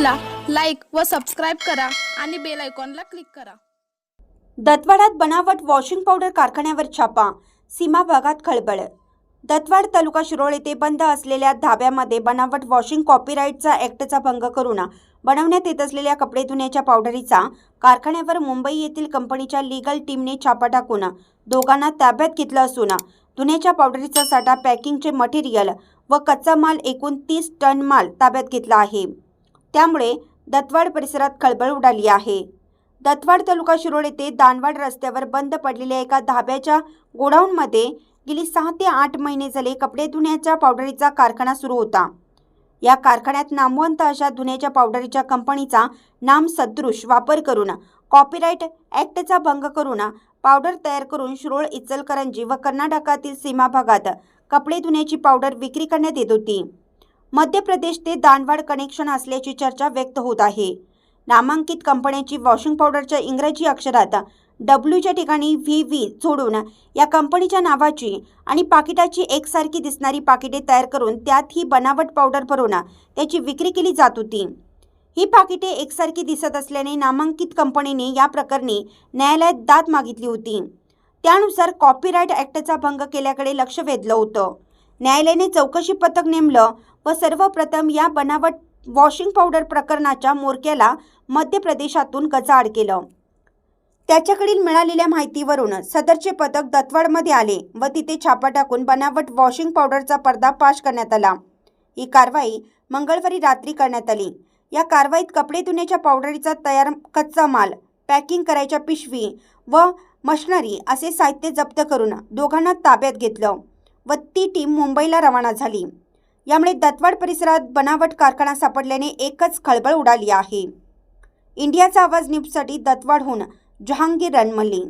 व सबस्क्राईब करा आणि बेल आयकॉनला क्लिक करा. दत्वाडात बनावट वॉशिंग पावडर कारखान्यावर छापा. सीमा भागात खळबळ. दतवाड तालुका शिरोळ येथे बंद असलेल्या धाब्यामध्ये बनावट वॉशिंग कॉपीराईटचा ॲक्टचा भंग करून बनवण्यात येत असलेल्या कपडे धुण्याच्या पावडरीचा कारखान्यावर मुंबई येथील कंपनीच्या लीगल टीमने छापा टाकून दोघांना ताब्यात घेतलं असून धुण्याच्या पावडरीचा साठा पॅकिंगचे मटेरियल व कच्चा माल एकूण तीस टन माल ताब्यात घेतला आहे. त्यामुळे दत्तवाड परिसरात खळबळ उडाली आहे. दत्तवाड तालुका शिरोळ येथे दानवाड रस्त्यावर बंद पडलेल्या एका धाब्याच्या गोडाऊनमध्ये गेली सहा ते आठ महिने झाले कपडे धुण्याच्या पावडरीचा कारखाना सुरू होता. या कारखान्यात नामवंत अशा धुण्याच्या पावडरीच्या कंपनीचा नाम सदृश वापर करून कॉपीराईट ॲक्टचा भंग करून पावडर तयार करून शिरोळ इचलकरंजी व कर्नाटकातील सीमा भागात कपडे धुण्याची पावडर विक्री करण्यात येत होती. मध्य प्रदेश ते दानवाड कनेक्शन असल्याची चर्चा व्यक्त होत आहे. नामांकित कंपन्यांची वॉशिंग पावडरच्या इंग्रजी अक्षरात डब्ल्यूच्या ठिकाणी व्ही व्ही जोडून या कंपनीच्या नावाची आणि पाकिटाची एकसारखी दिसणारी पाकिटे तयार करून त्यात ही बनावट पावडर भरून त्याची विक्री केली जात होती. ही पाकिटे एकसारखी दिसत असल्याने नामांकित कंपनीने या प्रकरणी न्यायालयात दाद मागितली होती. त्यानुसार कॉपीराईट ॲक्टचा भंग केल्याकडे लक्ष वेधलं होतं. न्यायालयाने चौकशी पथक नेमलं व सर्वप्रथम या बनावट वॉशिंग पावडर प्रकरणाच्या मोरक्याला मध्य प्रदेशातून गजाआड केलं. त्याच्याकडील मिळालेल्या माहितीवरून सदरचे पथक दत्वाडमध्ये आले व तिथे छापा टाकून बनावट वॉशिंग पावडरचा पर्दाफाश करण्यात आला. ही कारवाई मंगळवारी रात्री करण्यात आली. या कारवाईत कपडे धुण्याच्या पावडरीचा तयार कच्चा माल पॅकिंग करायच्या पिशवी व मशनरी असे साहित्य जप्त करून दोघांना ताब्यात घेतलं. व ती टीम मुंबईला रवाना झाली. यामुळे दत्वाड परिसरात बनावट कारखाना सापडल्याने एकच खळबळ उडाली आहे. इंडियाचा आवाज न्यूजसाठी दत्वाडहून जहांगीर रणमल्ली